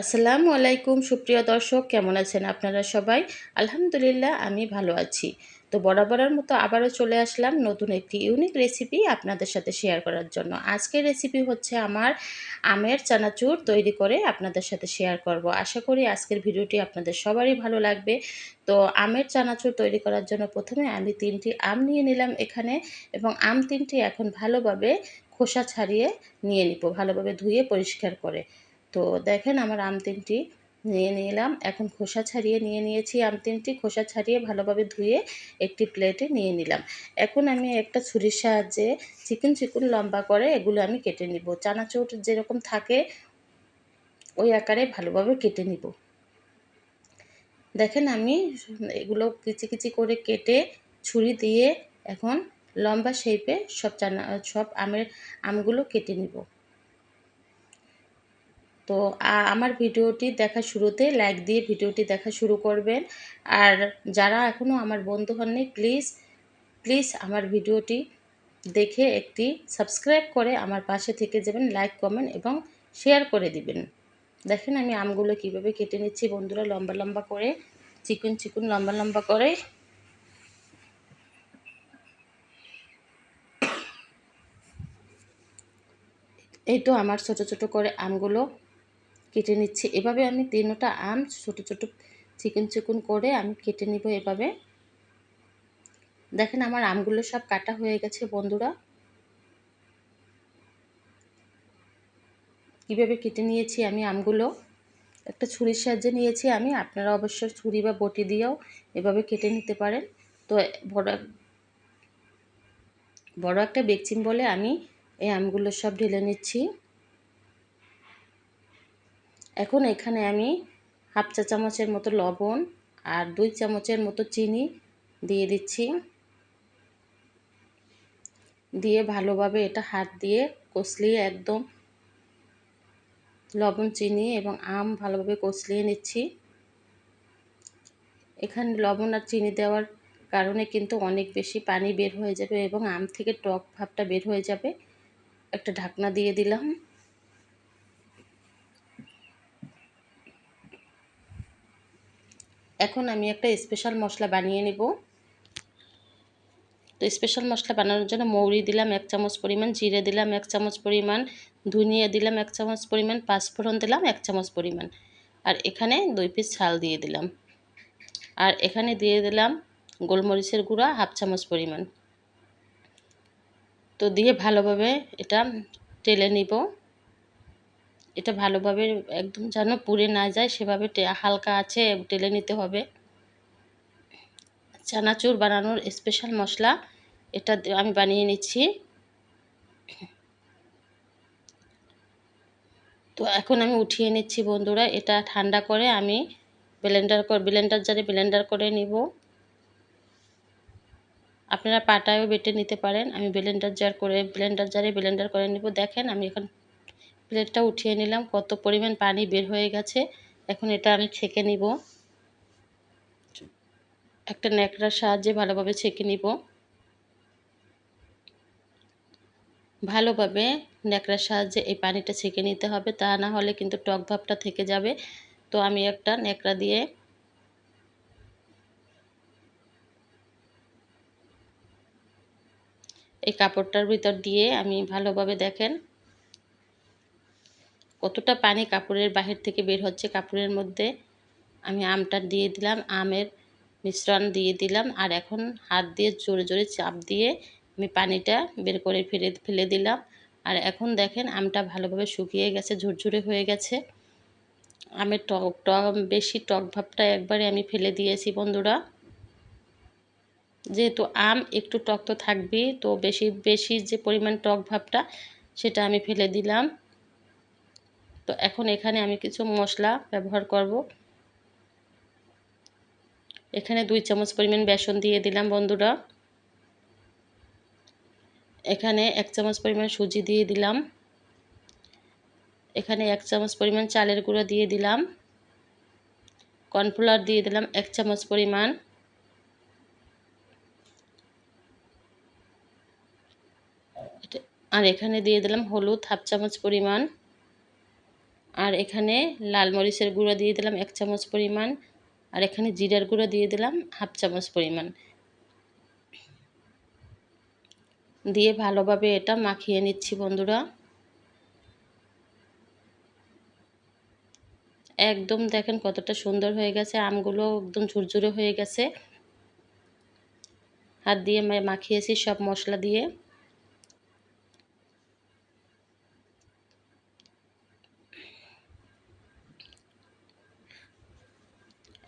আসসালামু আলাইকুম, সুপ্রিয় দর্শক, কেমন আছেন আপনারা সবাই? আলহামদুলিল্লাহ, আমি ভালো আছি। তো বরাবরের মতো আবারও চলে আসলাম নতুন একটি ইউনিক রেসিপি আপনাদের সাথে শেয়ার করার জন্য। আজকের রেসিপি হচ্ছে আমার আমের চানাচুর তৈরি করে আপনাদের সাথে শেয়ার করব। আশা করি আজকের ভিডিওটি আপনাদের সবারই ভালো লাগবে। তো আমের চানাচুর তৈরি করার জন্য প্রথমে আমি তিনটি আম নিয়ে নিলাম এখানে এবং আম তিনটি এখন ভালোভাবে খোসা ছাড়িয়ে নিয়ে নিব, ভালোভাবে ধুয়ে পরিষ্কার করে। তো দেখেন আমার আম তিনটি নিয়ে নিলাম। এখন খোসা ছাড়িয়ে নিয়ে নিয়েছি আম তিনটি। খোসা ছাড়িয়ে ভালোভাবে ধুয়ে একটি প্লেটে নিয়ে নিলাম। এখন আমি একটা ছুরির সাহায্যে চিকন চিকন লম্বা করে এগুলো আমি কেটে নিব। চানাচুর যেরকম থাকে, ওই আকারে ভালোভাবে কেটে নিব। দেখেন আমি এগুলো কিচি কিচি করে কেটে ছুরি দিয়ে এখন লম্বা শেপে সব চানা, সব আমের আমগুলো কেটে নিব। তো আমার ভিডিওটি দেখা শুরুতে লাইক দিয়ে ভিডিওটি দেখা শুরু করবেন। আর যারা এখনও আমার বন্ধু হননি প্লিজ প্লিজ আমার ভিডিওটি দেখে একটি সাবস্ক্রাইব করে আমার পাশে থেকে যাবেন লাইক কমেন্ট এবং শেয়ার করে দিবেন। দেখেন আমি আমগুলো কীভাবে কেটে নিচ্ছি বন্ধুরা, লম্বা লম্বা করে, চিকন চিকন লম্বা লম্বা করে। এই তো আমার ছোট ছোট করে আমগুলো কেটে নিচ্ছি। এভাবে আমি তিনটা আম ছোট ছোট চিকন চিকন করে আমি কেটে নিব এভাবে। দেখেন আমার আমগুলো সব কাটা হয়ে গেছে বন্ধুরা। কীভাবে কেটে নিয়েছি আমি আমগুলো? একটা ছুরির সাহায্যে নিয়েছি আমি, আপনারা অবশ্যই ছুরি বা বটি দিয়েও এভাবে কেটে নিতে পারেন। তো বড় বড় একটা বেকচিন বলে আমি এই আমগুলো সব ঢেলে নিচ্ছি। এখন এখানে আমি হাফ চা চামচের মতো লবণ আর দুই চামচের মতো চিনি দিয়ে দিচ্ছি। দিয়ে ভালোভাবে এটা হাত দিয়ে কষলিয়ে একদম লবণ, চিনি এবং আম ভালোভাবে কষলিয়ে নিচ্ছি। এখানে লবণ আর চিনি দেওয়ার কারণে কিন্তু অনেক বেশি পানি বের হয়ে যাবে এবং আম থেকে টক ভাবটা বের হয়ে যাবে। একটা ঢাকনা দিয়ে দিলাম। এখন আমি একটা স্পেশাল মশলা বানিয়ে নেব। তো স্পেশাল মশলা বানানোর জন্য মৌরি দিলাম এক চামচ পরিমাণ, জিরে দিলাম এক চামচ পরিমাণ, ধনিয়া দিলাম এক চামচ পরিমাণ, পাঁচফোড়ন দিলাম এক চামচ পরিমাণ। আর এখানে দুই পিস ছাল দিয়ে দিলাম। আর এখানে দিয়ে দিলাম গোলমরিচের গুঁড়া হাফ চামচ পরিমাণ। তো দিয়ে ভালোভাবে এটা টেলে নিব। এটা ভালোভাবে একদম যেন পুড়ে না যায়, সেভাবে হালকা আছে, টেলে নিতে হবে। চানাচুর বানানোর স্পেশাল মশলা, এটা আমি বানিয়ে নিচ্ছি। তো এখন আমি উঠিয়ে নিচ্ছি বন্ধুরা, এটা ঠান্ডা করে আমি ব্লেন্ডার করে ব্লেন্ডার জারে ব্লেন্ডার করে নিব। আপনারা পাটায়ও বেটে নিতে পারেন, আমি ব্লেন্ডার জার করে ব্লেন্ডার জারে ব্লেন্ডার করে নিব। দেখেন আমি এখন প্লেটটা উঠিয়ে নিলাম। কত পরিমাণ পানি বের হয়ে গেছে, এখন এটা আমি ছেঁকে নিব। একটা ন্যাকড়ার সাহায্যে ভালোভাবে ছেঁকে নিব। ভালোভাবে ন্যাকড়ার সাহায্যে এই পানিটা ছেঁকে নিতে হবে, তা না হলে কিন্তু টক ভাবটা থেকে যাবে। তো আমি একটা ন্যাকড়া দিয়ে এই কাপড়টার ভিতর দিয়ে আমি ভালোভাবে দেখেন কতটা পানি কাপড়ের বাহির থেকে বের হচ্ছে কাপড়ের মধ্যে? আমি আমটা দিয়ে দিলাম, আমের মিশ্রণ দিয়ে দিলাম, আর এখন হাত দিয়ে জোরে জোরে চাপ দিয়ে আমি পানিটা বের করে ফেলে ফেলে দিলাম। আর এখন দেখেন আমটা ভালোভাবে শুকিয়ে গেছে, ঝুরঝুরে হয়ে গেছে। আমের টক টক, বেশি টক ভাবটা একবারে আমি ফেলে দিয়েছি বন্ধুরা। যেহেতু আম একটু টক তো থাকবেই, তো বেশি বেশি যে পরিমাণ টক ভাবটা সেটা আমি ফেলে দিলাম। তো এখন এখানে আমি কিছু মশলা ব্যবহার করব। এখানে দুই চামচ পরিমাণ বেসন দিয়ে দিলাম বন্ধুরা। এখানে এক চামচ পরিমাণ সুজি দিয়ে দিলাম। এখানে এক চামচ পরিমাণ চালের গুঁড়ো দিয়ে দিলাম। কর্নফ্লাওয়ার দিয়ে দিলাম এক চামচ পরিমাণ। আর এখানে দিয়ে দিলাম হলুদ হাফ চামচ পরিমাণ। আর এখানে লাল মরিচের গুঁড়ো দিয়ে দিলাম এক চামচ পরিমাণ। আর এখানে জিরার গুঁড়ো দিয়ে দিলাম হাফ চামচ পরিমাণ। দিয়ে ভালোভাবে এটা মাখিয়ে নিচ্ছি বন্ধুরা। একদম দেখেন কতটা সুন্দর হয়ে গেছে, আমগুলো একদম ঝুরঝুরে হয়ে গেছে। হাত দিয়ে মাখিয়েছি সব মশলা দিয়ে।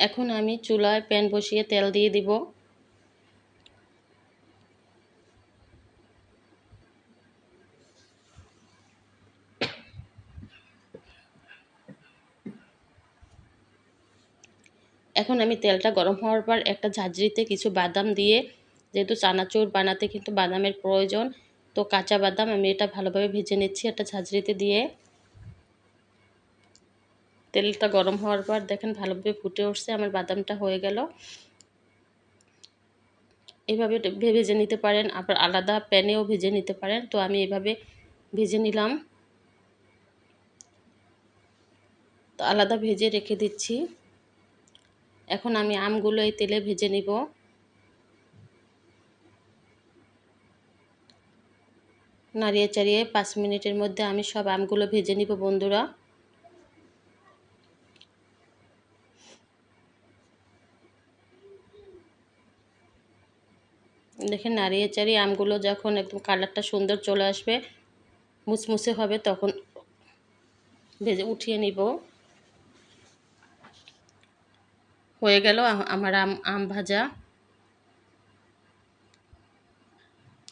এখন আমি চুলায় প্যান বসিয়ে তেল দিয়ে দিব। এখন আমি তেলটা গরম হওয়ার পর একটা ঝাঁঝরিতে কিছু বাদাম দিয়ে, যেহেতু চানাচুর বানাতে কিন্তু বাদামের প্রয়োজন, তো কাঁচা বাদাম আমি এটা ভালোভাবে ভেজে নিচ্ছি একটা ঝাঁঝরিতে দিয়ে। তেলটা গরম হওয়ার পর দেখেন ভালোভাবে ফুটে উঠছে, আমার বাদামটা হয়ে গেল। এভাবে ভেজে নিতে পারেন, আবার আলাদা প্যানেও ভেজে নিতে পারেন। তো আমি এভাবে ভেজে নিলাম। তো আলাদা ভেজে রেখে দিচ্ছি। এখন আমি আমগুলো এই তেলে ভেজে নিব। নাড়িয়ে চাড়িয়ে পাঁচ মিনিটের মধ্যে আমি সব আমগুলো ভেজে নিব বন্ধুরা। দেখেন নাড়িয়ে চাড়িয়ে আমগুলো যখন একদম কালারটা সুন্দর চলে আসবে মুসমুসে হবে তখন ভেজে উঠিয়ে নিব। হয়ে গেল আমার আম আম ভাজা।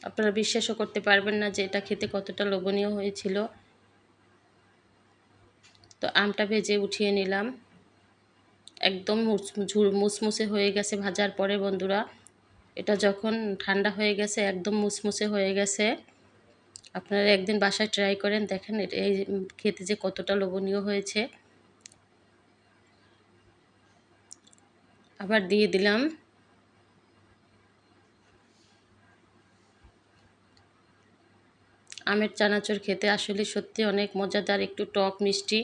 আপনারা বিশ্বাসও করতে পারবেন না যে এটা খেতে কতটা লোভনীয় হয়েছিল। তো আমটা ভেজে উঠিয়ে নিলাম। একদম মুসমুসে হয়ে গেছে ভাজার পরে বন্ধুরা। এটা যখন ঠান্ডা হয়ে গেছে, একদম মুসমুসে হয়ে গেছে, আপনারা একদিন বাসায় ট্রাই করেন, দেখেন এই খেতে যে কতটা লোভনীয় হয়েছে। আবার দিয়ে দিলাম। আমের চানাচুর খেতে আসলে সত্যি অনেক মজাদার, একটু টক মিষ্টি,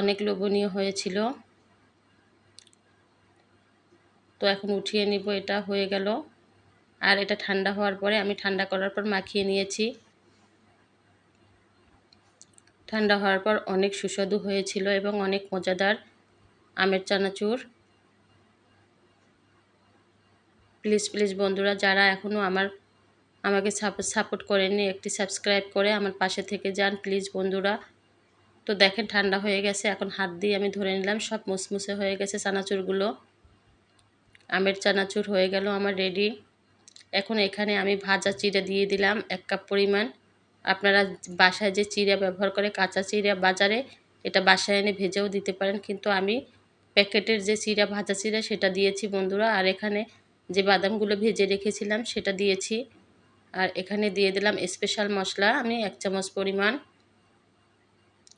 অনেক লোভনীয় হয়েছিল। তো এখন উঠিয়ে নিব, এটা হয়ে গেল। আর এটা ঠান্ডা হওয়ার পরে আমি ঠান্ডা করার পর মাখিয়ে নিয়েছি। ঠান্ডা হওয়ার পর অনেক সুস্বাদু হয়েছিল এবং অনেক মজাদার আমের চানাচুর। প্লিজ প্লিজ বন্ধুরা, যারা এখনও আমার, আমাকে সাপোর্ট করেননি, একটি সাবস্ক্রাইব করে আমার পাশে থেকে যান, প্লিজ বন্ধুরা। তো দেখেন ঠান্ডা হয়ে গেছে, এখন হাত দিয়ে আমি ধরে নিলাম, সব মুসমুসে হয়ে গেছে চানাচুরগুলো। আমের চানাচুর হয়ে গেল আমার রেডি এখন এখানে আমি ভাজা চিড়া দিয়ে দিলাম এক কাপ পরিমাণ। আপনারা বাসায় যে চিড়া ব্যবহার করে কাঁচা চিড়া বাজারে, এটা বাসায় এনে ভেজেও দিতে পারেন। কিন্তু আমি প্যাকেটের যে চিড়া, ভাজা চিড়া, সেটা দিয়েছি বন্ধুরা। আর এখানে যে বাদামগুলো ভেজে রেখেছিলাম, সেটা দিয়েছি। আর এখানে দিয়ে দিলাম স্পেশাল মশলা, আমি এক চামচ পরিমাণ।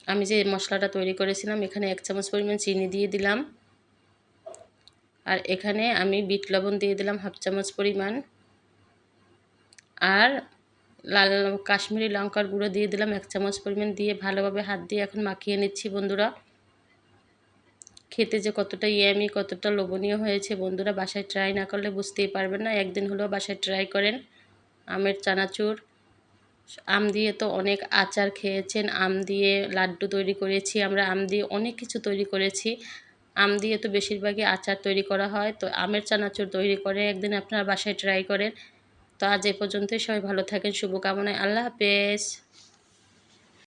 আমি যে মশলাটা তৈরি করেছিলাম, এখানে এক চামচ পরিমাণ চিনি দিয়ে দিলাম। আর এখানে আমি বিট লবণ দিয়ে দিলাম হাফ চামচ পরিমাণ। আর লাল কাশ্মীরি লঙ্কার গুঁড়ো দিয়ে দিলাম এক চামচ পরিমাণ দিয়ে ভালোভাবে হাত দিয়ে এখন মাখিয়ে নিচ্ছি বন্ধুরা। খেতে যে কতটা ইয়ামি, কতটা লোভনীয় হয়েছে বন্ধুরা, বাসায় ট্রাই না করলে বুঝতেই পারবেন না। একদিন হলেও বাসায় ট্রাই করেন। আমের চানাচুর, আম দিয়ে তো অনেক আচার খেয়েছেন, আম দিয়ে লাড্ডু তৈরি করেছি আমরা, আম দিয়ে অনেক কিছু তৈরি করেছি। আম দিয়ে তো বেশিরভাগই আচার তৈরি করা হয়। তো আমের চানাচুর তৈরি করে একদিন আপনারা বাসায় ট্রাই করেন। তো আজ এ পর্যন্তই। সবাই ভালো থাকেন। শুভকামনায়। আল্লাহ হাফেজ।